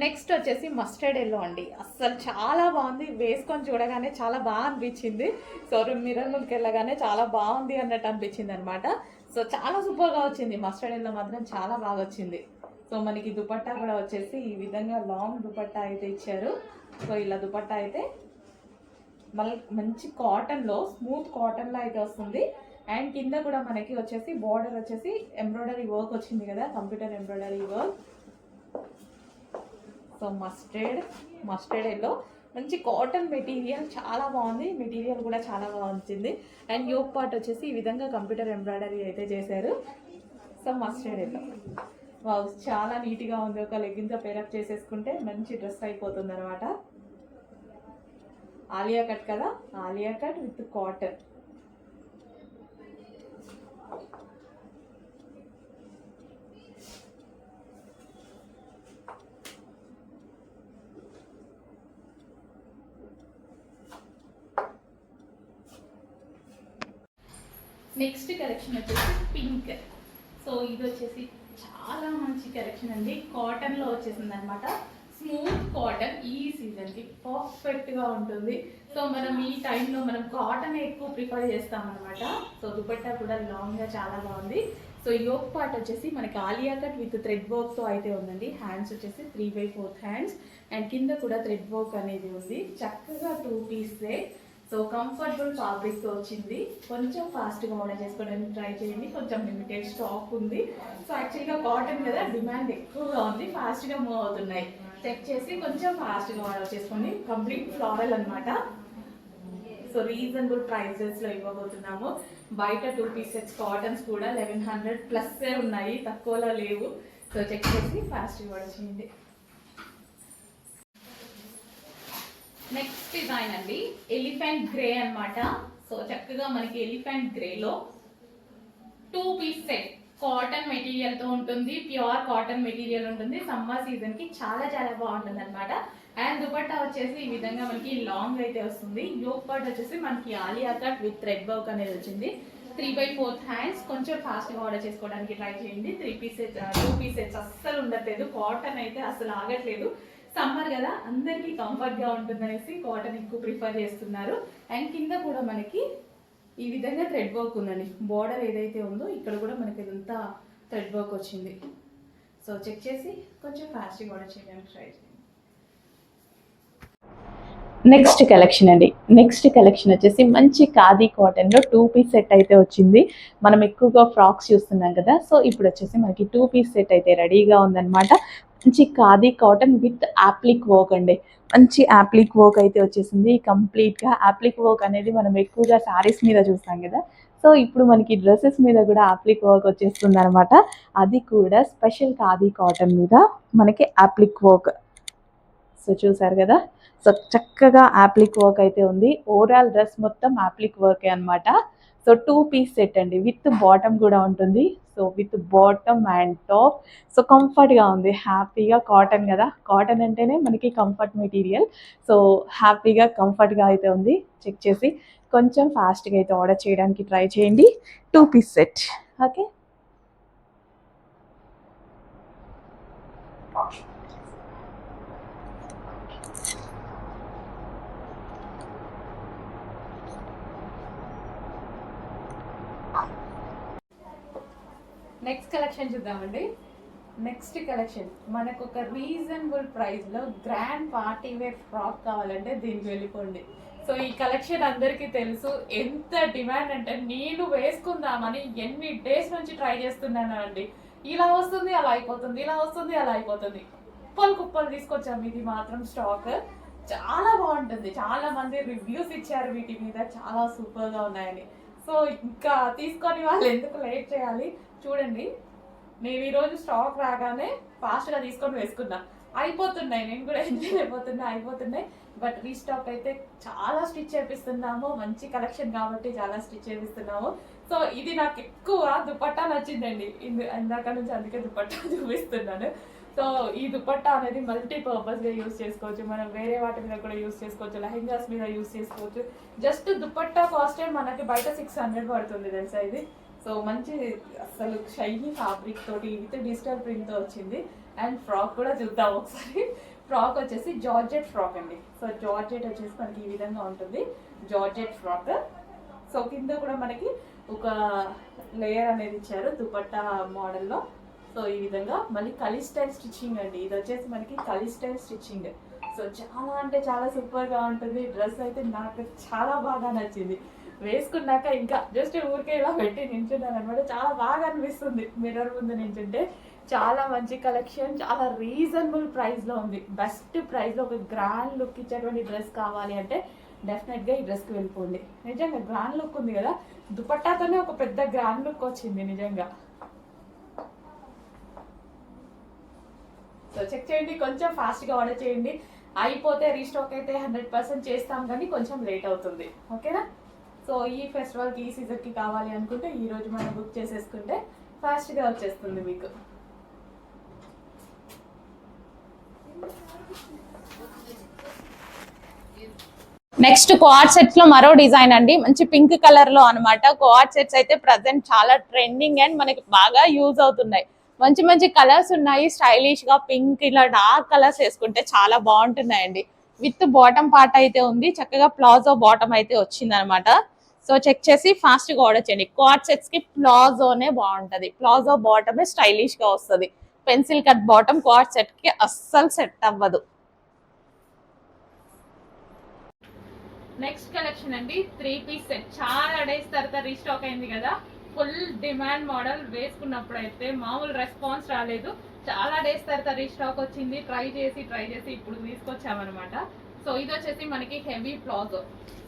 Next వచ్చేసి mustard yellow అండి. అస్సలు చాలా బాగుంది. వేసుకొని చూడగానే చాలా బాగా అనిపించింది. సో మిర్రర్ ముందుకు వెళ్ళగానే చాలా బాగుంది అన్నట్టు అనిపించింది అనమాట సో చాలా సూపర్గా వచ్చింది. మస్టర్డ్ ఎల్లో మాత్రం చాలా బాగా వచ్చింది. సో మనకి దుపట్టా కూడా వచ్చేసి ఈ విధంగా లాంగ్ దుపట్టా అయితే ఇచ్చారు. సో ఇలా దుపట్టా అయితే మళ్ళీ మంచి కాటన్లో స్మూత్ కాటన్లో అయితే వస్తుంది. అండ్ కింద కూడా మనకి వచ్చేసి బార్డర్ వచ్చేసి ఎంబ్రాయిడరీ వర్క్ వచ్చింది కదా computer embroidery work. So mustard mustard yellow మంచి కాటన్ మెటీరియల్ చాలా బాగుంది. మెటీరియల్ కూడా చాలా బాగుంది. అండ్ యోగ్ పార్ట్ వచ్చేసి ఈ విధంగా కంప్యూటర్ ఎంబ్రాయిడరీ అయితే చేశారు. సో మస్టర్డ్ ఎల్లో వావ్ చాలా నీట్గా ఉంది. ఒక లెగ్గింగ్తో పేరప్ చేసేసుకుంటే మంచి డ్రెస్ అయిపోతుంది అనమాట ఆలియా కట్ కదా? Alia cut with cotton next collection వచ్చేసి పింక్ సో ఇది వచ్చేసి చాలా మంచి కలెక్షన్ అండి. కాటన్లో వచ్చేసింది అనమాట స్మూత్ కాటన్ ఈ సీజన్కి పర్ఫెక్ట్గా ఉంటుంది. సో మనం ఈ టైంలో మనం కాటన్ ఎక్కువ ప్రిఫర్ చేస్తాం అనమాట సో దుపట్టా కూడా లాంగ్గా చాలా బాగుంది. సో యోక్ పార్ట్ వచ్చేసి మనకి ఆలియా కట్ విత్ థ్రెడ్ వర్క్తో అయితే ఉందండి. హ్యాండ్స్ వచ్చేసి three by fourth hands and కింద కూడా థ్రెడ్ వర్క్ అనేది ఉంది. చక్కగా టూ పీసే సో కంఫర్టబుల్ ఫ్యాబ్రిక్తో వచ్చింది. కొంచెం ఫాస్ట్గా ఆర్డర్ చేసుకోవడానికి ట్రై చేయండి. కొంచెం లిమిటెడ్ స్టాక్ ఉంది. సో యాక్చువల్గా కాటన్ కదా డిమాండ్ ఎక్కువగా ఉంది. ఫాస్ట్గా మూవ్ అవుతున్నాయి. చెక్ చేసి కొంచెం ఫాస్ట్గా ఆర్డర్ చేసుకోండి. కంప్లీట్ ఫ్లారల్ అనమాట సో రీజనబుల్ ప్రైజెస్లో ఇవ్వబోతున్నాము. బయట టూ పీసెస్ కాటన్స్ కూడా లెవెన్ హండ్రెడ్ ప్లస్సే ఉన్నాయి. తక్కువలో లేవు. సో చెక్ చేసి ఫాస్ట్గా ఆర్డర్ చేయండి. నెక్స్ట్ డిజైన్ అండి. ఎలిఫెంట్ గ్రే అనమాట సో చక్కగా మనకి ఎలిఫెంట్ గ్రేలో టూ పీస్ సెట్ కాటన్ మెటీరియల్తో ఉంటుంది. ప్యూర్ కాటన్ మెటీరియల్ ఉంటుంది. సమ్మర్ సీజన్కి చాలా చాలా బాగుంటుంది అనమాట అండ్ దుపట్టా వచ్చేసి ఈ విధంగా మనకి లాంగ్ అయితే వస్తుంది. యోక్ పార్ట్ వచ్చేసి మనకి Alia cut with thread work అనేది వచ్చింది. త్రీ బై ఫోర్త్ హ్యాండ్స్ కొంచెం ఫాస్ట్గా ఆర్డర్ చేసుకోవడానికి ట్రై చేయండి. త్రీ పీసెస్ టూ పీసెస్ అస్సలు ఉండట్లేదు. కాటన్ అయితే అసలు ఆగట్లేదు. సమ్మర్ కదా అందరికీ కంఫర్ట్గా ఉంటుందనేసి కాటన్ ఎక్కువ ప్రిఫర్ చేస్తున్నారు. అండ్ కింద కూడా మనకి ఈ విధంగా థ్రెడ్ వర్క్ ఉందండి. బార్డర్ ఏదైతే ఉందో ఇక్కడ కూడా మనకి ఇదంతా థ్రెడ్ వర్క్ వచ్చింది. సో చెక్ చేసి కొంచెం ఫాస్ట్గా ఆర్డర్ చేయడానికి ట్రై చేయండి. నెక్స్ట్ కలెక్షన్ అండి. నెక్స్ట్ కలెక్షన్ వచ్చేసి మంచి ఖాదీ కాటన్లో టూ పీస్ సెట్ అయితే వచ్చింది. మనం ఎక్కువగా ఫ్రాక్స్ చూస్తున్నాం కదా సో ఇప్పుడు వచ్చేసి మనకి టూ పీస్ సెట్ అయితే రెడీగా ఉందన్నమాట. మంచి khadi cotton with applique work అండి. మంచి యాప్లిక్ వర్క్ అయితే వచ్చేసింది. కంప్లీట్గా యాప్లిక్ వర్క్ అనేది మనం ఎక్కువగా శారీస్ మీద చూస్తాం కదా. సో ఇప్పుడు మనకి డ్రెస్సెస్ మీద కూడా యాప్లిక్ వర్క్ వచ్చేస్తుంది అనమాట అది కూడా స్పెషల్ ఖాదీ కాటన్ మీద మనకి యాప్లిక్ వర్క్. సో చూసారు కదా? సో చక్కగా యాప్లిక్ వర్క్ అయితే ఉంది. ఓవరాల్ డ్రెస్ మొత్తం యాప్లిక్ వర్కే అనమాట సో టూ పీస్ సెట్ అండి. విత్ బాటమ్ కూడా ఉంటుంది. So with bottom and top so కంఫర్ట్గా ఉంది. హ్యాపీగా కాటన్ కదా. కాటన్ అంటేనే మనకి కంఫర్ట్ మెటీరియల్ సో హ్యాపీగా కంఫర్ట్గా అయితే ఉంది. చెక్ చేసి కొంచెం ఫాస్ట్గా అయితే ఆర్డర్ చేయడానికి ట్రై చేయండి. Two piece set okay next collection చూద్దామండి. నెక్స్ట్ కలెక్షన్ మనకు ఒక రీజనబుల్ ప్రైస్లో గ్రాండ్ పార్టీ వేర్ ఫ్రాక్ కావాలంటే దీనికి వెళ్ళిపోండి. సో ఈ కలెక్షన్ అందరికీ తెలుసు ఎంత డిమాండ్ అంటే నేను వేసుకుందామని ఎన్ని డేస్ నుంచి ట్రై చేస్తున్నాను అండి. ఇలా వస్తుంది అలా అయిపోతుంది ఇలా వస్తుంది అలా అయిపోతుంది. కుప్పలు కుప్పలు తీసుకొచ్చాము. ఇది మాత్రం స్టాక్ చాలా బాగుంటుంది. చాలా మంది రివ్యూస్ ఇచ్చారు వీటి మీద. చాలా సూపర్గా ఉన్నాయని. సో ఇంకా తీసుకొని వాళ్ళు ఎందుకు లేట్ చేయాలి? చూడండి. నేను ఈరోజు స్టాక్ రాగానే ఫాస్ట్గా తీసుకొని వేసుకున్నా. అయిపోతున్నాయి. నేను కూడా ఎంజాయ్ అయిపోతున్నా అయిపోతున్నాయి. బట్ రీస్టాక్ అయితే చాలా స్టిచ్ చేపిస్తున్నాము. మంచి కలెక్షన్ కాబట్టి చాలా స్టిచ్ చేపిస్తున్నాము. సో ఇది నాకు ఎక్కువ దుపట్టా నచ్చిందండి. ఇందు ఇందాక నుంచి అందుకే దుపట్టా చూపిస్తున్నాను. సో ఈ దుపట్టా అనేది మల్టీ పర్పస్గా యూస్ చేసుకోవచ్చు. మనం వేరే వాటి మీద కూడా యూస్ చేసుకోవచ్చు. లెహెంగాస్ మీద యూస్ చేసుకోవచ్చు. జస్ట్ దుపట్టా కాస్ట్ మనకి బయట సిక్స్ హండ్రెడ్ పడుతుంది తెలుసా ఇది? సో మంచి అసలు షైనీ ఫ్యాబ్రిక్ తోటి విత్ డిజిటల్ ప్రింట్తో వచ్చింది. అండ్ ఫ్రాక్ కూడా చూద్దాం ఒకసారి. ఫ్రాక్ వచ్చేసి జార్జెట్ ఫ్రాక్ అండి. సో జార్జెట్ వచ్చేసి మనకి ఈ విధంగా ఉంటుంది. Georgette frock. సో కింద కూడా మనకి ఒక లేయర్ అనేది ఇచ్చారు దుపట్టా మోడల్లో సో ఈ విధంగా మళ్ళీ కలి స్టైల్ స్టిచ్చింగ్ అండి. ఇది వచ్చేసి మనకి కలి స్టైల్ స్టిచ్చింగ్ సో చాలా అంటే చాలా సూపర్గా ఉంటుంది. డ్రెస్ అయితే నాకు చాలా బాగా నచ్చింది. వేసుకున్నాక ఇంకా జస్ట్ ఊరికే ఇలా పెట్టి నించున్నాను అనమాట చాలా బాగా అనిపిస్తుంది మిర్రర్ ముందు నించుంటే. చాలా మంచి కలెక్షన్ చాలా రీజనబుల్ ప్రైస్లో ఉంది. బెస్ట్ ప్రైస్లో ఒక గ్రాండ్ లుక్ ఇచ్చేటువంటి డ్రెస్ కావాలి అంటే డెఫినెట్గా ఈ డ్రెస్కి వెళ్ళిపోండి. నిజంగా గ్రాండ్ లుక్ ఉంది కదా. దుపట్టాతోనే ఒక పెద్ద గ్రాండ్ లుక్ వచ్చింది నిజంగా. సో చెక్ చేయండి. కొంచెం ఫాస్ట్గా ఆర్డర్ చేయండి. అయిపోతే రీస్టాక్ అయితే హండ్రెడ్ పర్సెంట్ చేస్తాం కానీ కొంచెం లేట్ అవుతుంది. ఓకేనా సో ఈ ఫెస్టివల్కి ఈ సీజన్కి కావాలి అనుకుంటే ఈ రోజు మనం బుక్ చేసేసుకుంటే ఫాస్ట్గా వచ్చేస్తుంది మీకు. నెక్స్ట్ కోఆర్ సెట్స్లో మరో డిజైన్ అండి. మంచి పింక్ కలర్లో అన్నమాట. కోఆర్ సెట్స్ అయితే ప్రజెంట్ చాలా ట్రెండింగ్ అండ్ మనకి బాగా యూజ్ అవుతున్నాయి. మంచి మంచి కలర్స్ ఉన్నాయి. స్టైలిష్గా పింక్ ఇలా డార్క్ కలర్స్ వేసుకుంటే చాలా బాగుంటున్నాయండి. విత్ బాటమ్ పార్ట్ అయితే ఉంది. చక్కగా ప్లాజో బాటమ్ అయితే వచ్చింది అనమాట సో చెక్ చేసి ఫాస్ట్గా ఆర్డర్ చేయండి. కార్డ్ సెట్స్కి ప్లాజోనే బాగుంటది. ప్లాజో బాటమే స్టైలిష్గా వస్తుంది. పెన్సిల్ కట్ బాటమ్ కార్డ్ సెట్కి అస్సలు సెట్ అవ్వదు. నెక్స్ట్ కలెక్షన్ అండి త్రీ పీస్ సెట్. చాలా డేస్ తర్వాత రీస్టాక్ అయింది కదా. ఫుల్ డిమాండ్ మోడల్ వేసుకున్నప్పుడు అయితే మామూలు రెస్పాన్స్ రాలేదు. చాలా డేస్ తర్వాత రీస్టాక్ వచ్చింది. ట్రై చేసి ట్రై చేసి ఇప్పుడు తీసుకొచ్చామన్నమాట. సో ఇది వచ్చేసి మనకి హెవీ ప్లాజో.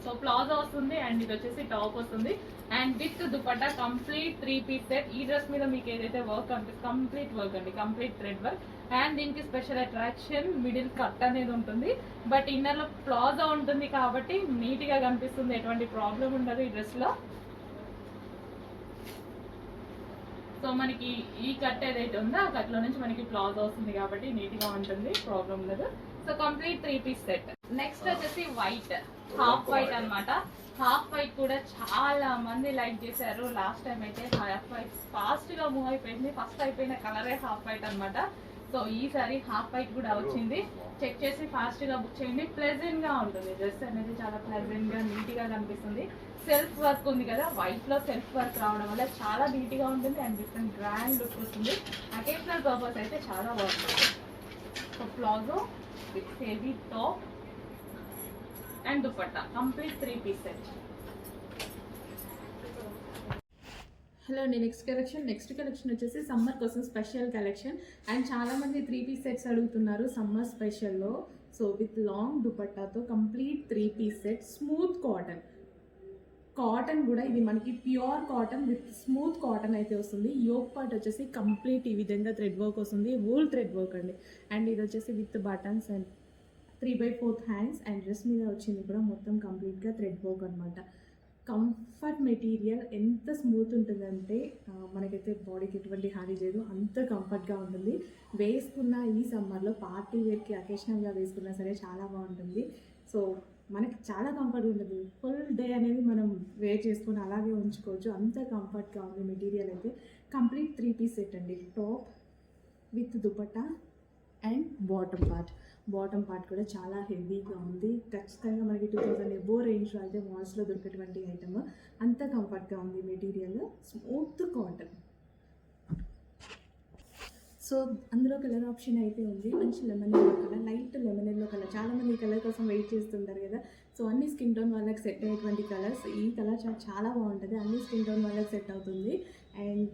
సో ప్లాజో వస్తుంది అండ్ ఇది వచ్చేసి టాప్ వస్తుంది. And with dupatta complete three piece set. ఈ డ్రెస్ మీద మీకు ఏదైతే వర్క్ అంటే కంప్లీట్ వర్క్ అండి కంప్లీట్ థ్రెడ్ వర్క్. అండ్ దీనికి స్పెషల్ అట్రాక్షన్ మిడిల్ కట్ అనేది ఉంటుంది. బట్ ఇన్నర్లో ప్లాజో ఉంటుంది కాబట్టి నీట్గా కనిపిస్తుంది. ఎటువంటి ప్రాబ్లం ఉండదు ఈ డ్రెస్లో. సో మనకి ఈ కట్ ఏదైతే ఉందో ఆ కట్లో నుంచి మనకి ప్లాజో వస్తుంది కాబట్టి నీట్గా ఉంటుంది. ప్రాబ్లం లేదు. So complete three piece set next వచ్చేసి వైట్ హాఫ్ వైట్ అన్నమాట. హాఫ్ వైట్ కూడా చాలా మంది లైక్ చేశారు. లాస్ట్ టైం అయితే హాఫ్ వైట్ ఫాస్ట్గా మూవ్ అయిపోయింది. ఫస్ట్ అయిపోయిన కలరే హాఫ్ వైట్ అన్నమాట. సో ఈసారి హాఫ్ వైట్ కూడా వచ్చింది. చెక్ చేసి ఫాస్ట్గా బుక్ చేయండి. ప్లెజెంట్గా ఉంటుంది. డ్రెస్ అనేది చాలా ప్లెజెంట్గా నీట్గా కనిపిస్తుంది. సెల్ఫ్ వర్క్ ఉంది కదా. వైట్లో సెల్ఫ్ వర్క్ రావడం వల్ల చాలా నీట్గా ఉంటుంది అండ్ డిఫరెంట్ గ్రాండ్ లుక్ వస్తుంది. అకేషనల్ పర్పస్ అయితే చాలా బాగుంటుంది so palazzo with heavy top and dupatta complete three piece set. Hello అండి. నెక్స్ట్ కలెక్షన్ నెక్స్ట్ కలెక్షన్ వచ్చేసి సమ్మర్ కోసం స్పెషల్ కలెక్షన్. అండ్ చాలా మంది త్రీ పీస్ సెట్స్ అడుగుతున్నారు సమ్మర్ స్పెషల్లో. So with long దుపట్టాతో complete three piece set smooth cotton. Cotton కూడా ఇది మనకి pure cotton with smooth cotton అయితే వస్తుంది. యోక్ పార్ట్ వచ్చేసి కంప్లీట్ ఈ విధంగా థ్రెడ్ వర్క్ వస్తుంది. వూల్ థ్రెడ్ వర్క్ అండి. అండ్ ఇది వచ్చేసి with buttons and three by fourth hands and dress మీద వచ్చింది కూడా మొత్తం కంప్లీట్గా థ్రెడ్ వర్క్ అనమాట కంఫర్ట్ మెటీరియల్ ఎంత స్మూత్ ఉంటుందంటే మనకైతే బాడీకి ఎటువంటి హాని చేయదు అంత కంఫర్ట్గా ఉంటుంది. వేసుకున్న ఈ సమ్మర్లో పార్టీ వేర్కి అకేషనల్గా వేసుకున్నా సరే చాలా బాగుంటుంది. సో మనకి చాలా కంఫర్ట్ ఉంటుంది. ఫుల్ డే అనేది మనం వేర్ చేసుకొని అలాగే ఉంచుకోవచ్చు. అంత కంఫర్ట్గా ఉంది మెటీరియల్ అయితే కంప్లీట్ త్రీ పీస్ సెట్ అండి. Top with dupatta and bottom part bottom part కూడా చాలా హెవీగా ఉంది. ఖచ్చితంగా మనకి టూ థౌజండ్ ఎబో రేంజ్లో అయితే మాల్స్లో దొరికేటువంటి ఐటమ్ అంత కంఫర్ట్గా ఉంది మెటీరియల్ స్మూత్ కాటన్ సో అందులో కలర్ ఆప్షన్ అయితే ఉంది. మంచి లెమన్ కలర్ లైట్ లెమన్ మీ కలర్ కలర్ కోసం వెయిట్ చేస్తుంటారు కదా. సో అన్ని స్కిన్ టోన్ వాళ్ళకి సెట్ అయ్యేటువంటి కలర్స్. ఈ కలర్ చాలా బాగుంటుంది. అన్ని స్కిన్ టోన్ వాళ్ళకి సెట్ అవుతుంది. అండ్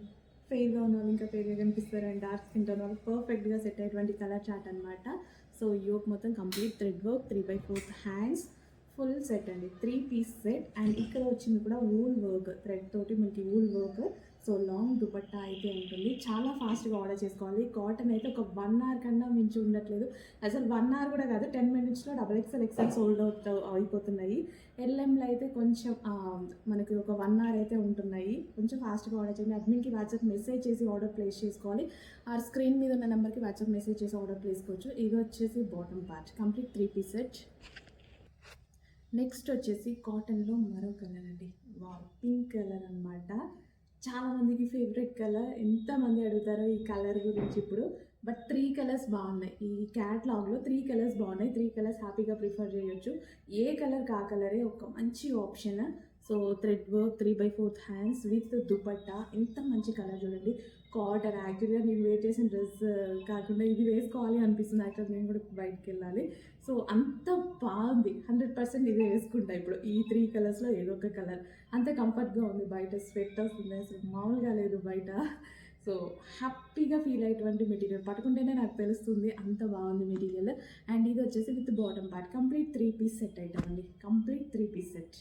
ఫెయిర్గా ఉన్న వాళ్ళు ఇంకా ఫెయిర్గా కనిపిస్తారు. అండ్ డార్క్ స్కిన్ టోన్ వాళ్ళకి పర్ఫెక్ట్గా సెట్ అయ్యేటువంటి కలర్ చాట్ అనమాట సో యోక్ మొత్తం complete thread work three by fourth hands full set అండి. త్రీ పీస్ సెట్ అండ్ ఇక్కడ వచ్చింది కూడా వూల్ వర్క్ థ్రెడ్ తోటి మనకి wool work so long dupatta అయితే ఉంటుంది. చాలా ఫాస్ట్గా ఆర్డర్ చేసుకోవాలి. కాటన్ అయితే ఒక వన్ అవర్ కన్నా మించి ఉండట్లేదు. అసలు వన్ అవర్ కూడా కాదు టెన్ మినిట్స్లో double XL XL sold out అయిపోతున్నాయి. ఎల్ఎంలో అయితే కొంచెం మనకి ఒక వన్ అవర్ అయితే ఉంటున్నాయి. కొంచెం ఫాస్ట్గా ఆర్డర్ చేయండి. అడ్మిన్కి వాట్సాప్ మెసేజ్ చేసి ఆర్డర్ ప్లేస్ చేసుకోవాలి. ఆ స్క్రీన్ మీద ఉన్న నెంబర్కి వాట్సాప్ మెసేజ్ చేసి ఆర్డర్ చేసుకోవచ్చు. ఇది వచ్చేసి bottom part. Complete three piece set next వచ్చేసి కాటన్లో మరో కలర్ అండి. వా పింక్ కలర్ అనమాట చాలా మందికి ఫేవరెట్ కలర్ ఎంతమంది అడుగుతారో ఈ కలర్ గురించి ఇప్పుడు. బట్ త్రీ కలర్స్ బాగున్నాయి. ఈ క్యాట్లాగ్లో త్రీ కలర్స్ బాగున్నాయి. త్రీ కలర్స్ హ్యాపీగా ప్రిఫర్ చేయొచ్చు. ఏ కలర్ కా కలరే ఒక మంచి option so thread work three by fourth hands with dupatta. ఎంత మంచి కలర్ చూడండి. కాటన్ యాక్చువల్గా నేను వేర్ చేసిన డ్రెస్ కాకుండా ఇది వేసుకోవాలి అనిపిస్తుంది. యాక్చువల్ నేను కూడా బయటికి వెళ్ళాలి. సో అంత బాగుంది. హండ్రెడ్ పర్సెంట్ ఇదే వేసుకుంటా ఇప్పుడు. ఈ త్రీ కలర్స్లో ఏదో ఒక కలర్. అంత కంఫర్ట్గా ఉంది. బయట స్వెట్ వస్తుంది. అసలు మామూలుగా లేదు బయట. సో హ్యాపీగా ఫీల్ అయ్యేటువంటి మెటీరియల్. పట్టుకుంటేనే నాకు తెలుస్తుంది అంత బాగుంది మెటీరియల్. అండ్ ఇది వచ్చేసి with bottom part. Complete three piece set అయితే అండి complete three piece set.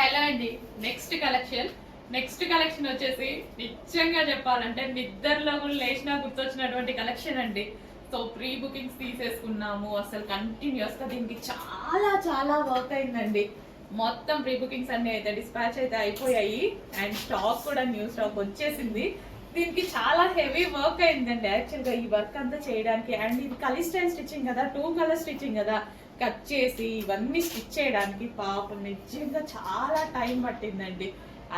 Hello అండి. నెక్స్ట్ కలెక్షన్ నెక్స్ట్ కలెక్షన్ వచ్చేసి నిజంగా చెప్పాలంటే నిద్రలో కూడా లేచినా గుర్తొచ్చినటువంటి కలెక్షన్ అండి. సో ప్రీ బుకింగ్స్ తీసేసుకున్నాము. అసలు కంటిన్యూస్గా దీనికి చాలా చాలా వర్క్ అయిందండి. మొత్తం ప్రీ బుకింగ్స్ అన్ని అయితే డిస్పాచ్ అయితే అయిపోయాయి. అండ్ స్టాక్ కూడా న్యూ స్టాక్ వచ్చేసింది. దీనికి చాలా హెవీ వర్క్ అయిందండి. యాక్చువల్గా ఈ వర్క్ అంతా చేయడానికి. అండ్ ఇది కలీ స్టైల్ స్టిచ్చింగ్ కదా. టూ కలర్ స్టిచ్చింగ్ కదా. కట్ చేసి ఇవన్నీ స్టిచ్ చేయడానికి పాపం నిజంగా చాలా టైం పట్టిందండి.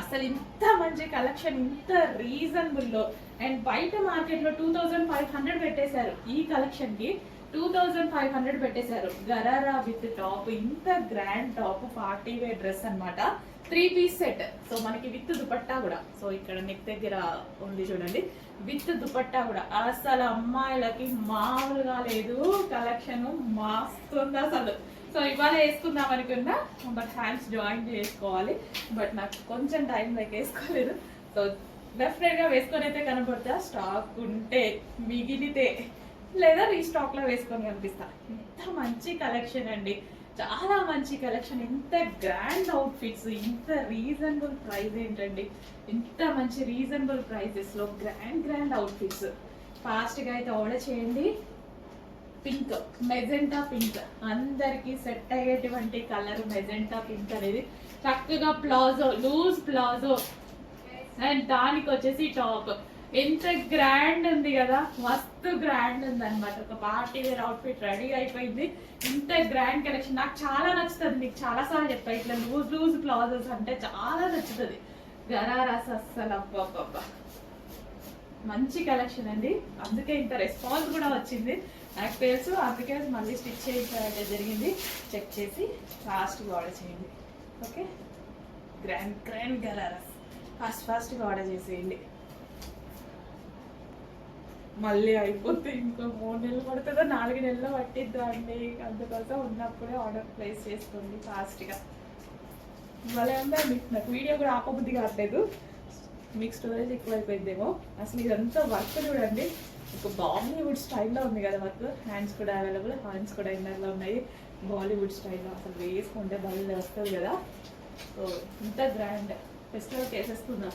అసలు ఇంత మంచి కలెక్షన్ ఇంత రీజనబుల్లో. అండ్ బయట మార్కెట్లో టూ థౌజండ్ ఫైవ్ హండ్రెడ్ పెట్టేశారు. ఈ కలెక్షన్కి టూ థౌజండ్ ఫైవ్ హండ్రెడ్ పెట్టేశారు. గరారా విత్ టాప్ ఇంత grand top party wear dress అన్నమాట. Three piece set. సో మనకి విత్ దుపట్టా కూడా. సో ఇక్కడ నెక్ దగ్గర ఉంది చూడండి. విత్ దుపట్టా కూడా. అసలు అమ్మాయిలకి మామూలుగా లేదు. కలెక్షన్ మాస్తుంది అసలు. సో ఇవాళ వేసుకుందాం అనుకున్నా. బట్ హ్యాండ్స్ జాయిన్ చేసుకోవాలి. బట్ నాకు కొంచెం టైం లైక్ వేసుకోలేదు. సో డెఫినెట్గా వేసుకొని అయితే కనబడతా. స్టాక్ ఉంటే మిగిలితే. లేదా రీస్టాక్లో వేసుకొని కనిపిస్తా. ఇంత మంచి కలెక్షన్ అండి. చాలా మంచి కలెక్షన్ ఇంత గ్రాండ్ అవుట్ఫిట్స్ ఇంత రీజనబుల్ ప్రైస్ ఏంటండి? ఇంత మంచి రీజనబుల్ ప్రైజెస్లో గ్రాండ్ గ్రాండ్ అవుట్ఫిట్స్ ఫాస్ట్గా అయితే ఆర్డర్ చేయండి. పింక్ మెజెంటా పింక్ అందరికీ సెట్ అయ్యేటువంటి కలర్ మెజెంటా పింక్ అనేది. చక్కగా ప్లాజో లూజ్ ప్లాజో. అండ్ దానికి వచ్చేసి టాప్ ఎంత గ్రాండ్ ఉంది కదా మస్తు గ్రాండ్ ఉంది అనమాట ఒక పార్టీ వేర్ అవుట్ఫిట్ రెడీ అయిపోయింది. ఇంత గ్రాండ్ కలెక్షన్ నాకు చాలా నచ్చుతుంది మీకు చాలా సార్లు చెప్పా. ఇట్లా లూజ్ లూజ్ ప్లాజోస్ అంటే చాలా నచ్చుతుంది. గరారాస్ అస్సలు అబ్బబ్బబ్బా. మంచి కలెక్షన్ అండి. అందుకే ఇంత రెస్పాన్స్ కూడా వచ్చింది. నాకు తెలుసు అందుకే మళ్ళీ స్టిచ్ చేయించడం జరిగింది. చెక్ చేసి ఫాస్ట్గా ఆర్డర్ చేయండి. Okay grand grand ghararas fast ఫాస్ట్గా ఆర్డర్ చేసేయండి. మళ్ళీ అయిపోతే ఇంకో మూడు నెలలు పడుతుందో నాలుగు నెలలు పట్టిద్దండి అందుకోసం ఉన్నప్పుడే ఆర్డర్ ప్లేస్ చేసుకోండి ఫాస్ట్గా భలే ఉందండి నాకు వీడియో కూడా ఆపబుద్ధి కావట్లేదు. మీకు స్టోరేజ్ ఎక్కువైపోయిందేమో అసలు ఇదంతా వర్క్ చూడండి. ఒక బాలీవుడ్ స్టైల్లో ఉంది కదా వర్క్ హ్యాండ్స్ కూడా అవైలబుల్ హ్యాండ్స్ కూడా ఇన్నర్లో ఉన్నాయి. బాలీవుడ్ స్టైల్లో అసలు వేసుకుంటే భలే వస్తుంది కదా. సో ఇంత గ్రాండ్ ఫెస్టివల్ చేసేస్తున్నాం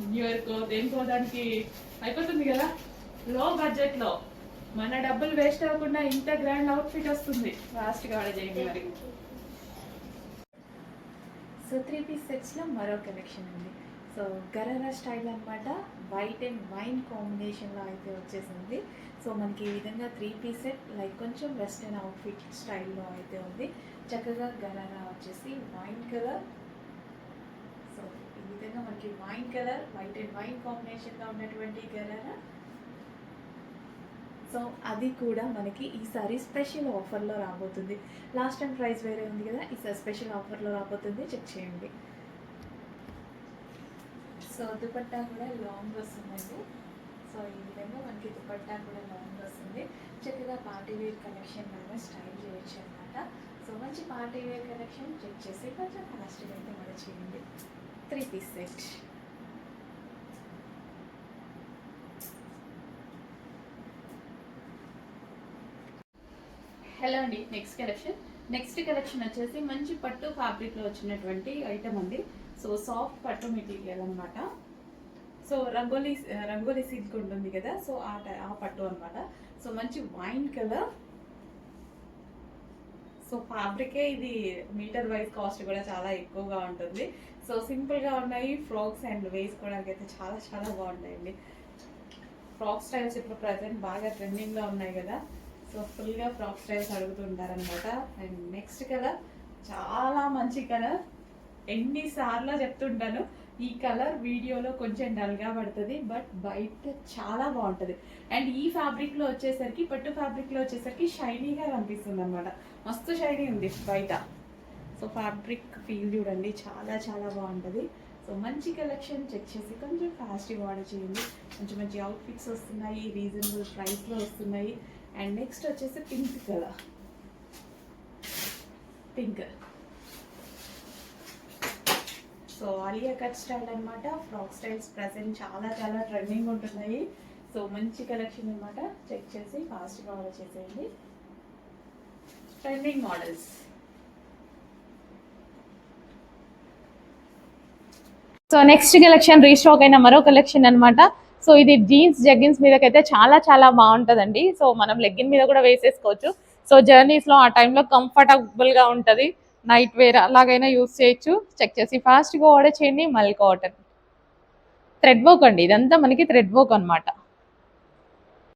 న్యూ ఇయర్కో దేనికో దానికి అయిపోతుంది కదా? లో బడ్జెట్లో మన డబ్బులు వేస్ట్ అవ్వకుండా ఇంత గ్రాండ్ అవుట్ఫిట్ వస్తుంది. ఫాస్ట్గా ఆర్డర్ చేయండి మరి. సో త్రీ పీస్ సెట్స్లో మరో కలెక్షన్ ఉంది. సో గరరా స్టైల్ అనమాట వైట్ అండ్ వైన్ కాంబినేషన్లో అయితే వచ్చేసింది. సో మనకి ఈ విధంగా త్రీ పీస్ సెట్ లైక్ కొంచెం వెస్ట్రన్ అవుట్ఫిట్ స్టైల్లో అయితే ఉంది. చక్కగా గరారా వచ్చేసి వైన్ కలర్ విధంగా మనకి wine colour white and wine కాంబినేషన్గా ఉన్నటువంటి కలర్? సో అది కూడా మనకి ఈసారి స్పెషల్ ఆఫర్లో రాబోతుంది. లాస్ట్ టైం ప్రైస్ వేరే ఉంది కదా ఈసారి స్పెషల్ ఆఫర్లో రాబోతుంది. చెక్ చేయండి. సో దుపట్టా కూడా లాంగ్ వస్తుందండి. సో ఈ విధంగా మనకి దుపట్టా కూడా లాంగ్ వస్తుంది. చక్కగా పార్టీ వేర్ కలెక్షన్ లాగా స్టైల్ చేయొచ్చు అనమాట సో మంచి పార్టీ వేర్ కలెక్షన్ చెక్ చేసి కొంచెం ఫాస్ట్గా అయితే మన చేయండి త్రీ పీస్ సెట్ హలో అండి నెక్స్ట్ కలెక్షన్ నెక్స్ట్ కలెక్షన్ వచ్చేసి మంచి పట్టు ఫ్యాబ్రిక్లో వచ్చినటువంటి ఐటమ్ అండి. సో సాఫ్ట్ పట్టు మెటీరియల్ అన్నమాట. సో రంగోలీ రంగోలీ సిల్క్ ఉంటుంది కదా సో ఆ టై- ఆ పట్టు అన్నమాట. సో మంచి వైన్ కలర్ సో ఫ్యాబ్రికే ఇది మీటర్ వైజ్ కాస్ట్ కూడా చాలా ఎక్కువగా ఉంటుంది. సో సింపుల్గా ఉన్నాయి ఫ్రాక్స్ అండ్ వేసుకోవడానికి అయితే చాలా చాలా బాగుంటాయండి. ఫ్రాక్ స్టైల్స్ ఇప్పుడు ప్రజెంట్ బాగా ట్రెండింగ్లో ఉన్నాయి కదా. సో ఫుల్గా ఫ్రాక్ స్టైల్స్ అడుగుతుంటారనమాట అండ్ నెక్స్ట్ కలర్ చాలా మంచి కలర్ ఎన్నిసార్లు చెప్తుంటాను. ఈ కలర్ వీడియోలో కొంచెం డల్గా పడుతుంది బట్ బయట చాలా బాగుంటుంది. అండ్ ఈ ఫ్యాబ్రిక్లో వచ్చేసరికి పట్టు ఫ్యాబ్రిక్లో వచ్చేసరికి షైనీగా కనిపిస్తుంది అనమాట మస్తు షైనీ ఉంది బయట. సో ఫ్యాబ్రిక్ ఫీల్ చూడండి చాలా చాలా బాగుంటుంది. సో మంచి కలెక్షన్ చెక్ చేసి కొంచెం ఫాస్ట్గా ఆర్డర్ చేయండి. మంచి మంచి అవుట్ఫిట్స్ వస్తున్నాయి రీజనబుల్ ప్రైస్లో వస్తున్నాయి. అండ్ నెక్స్ట్ వచ్చేసి pink colour pink so Alia cut style అనమాట ఫ్రాక్ స్టైల్స్ ప్రజెంట్ చాలా చాలా ట్రెండింగ్ ఉంటున్నాయి. సో మంచి కలెక్షన్ అనమాట చెక్ చేసి ఫాస్ట్గా ఆర్డర్ చేసేయండి. Trending models so next collection restock అయిన మరో కలెక్షన్ అనమాట సో ఇది జీన్స్ జగ్గిన్స్ మీదకైతే చాలా చాలా బాగుంటుందండి. సో మనం లెగ్గిన్ మీద కూడా వేసేసుకోవచ్చు. సో జర్నీస్లో ఆ టైంలో కంఫర్టబుల్గా ఉంటుంది. నైట్ వేర్ అలాగైనా యూస్ చేయొచ్చు. చెక్ చేసి ఫాస్ట్గా ఆర్డర్ చేయండి. మల్ కాటన్ థ్రెడ్ వర్క్ అండి. ఇదంతా మనకి థ్రెడ్ వర్క్ అన్నమాట.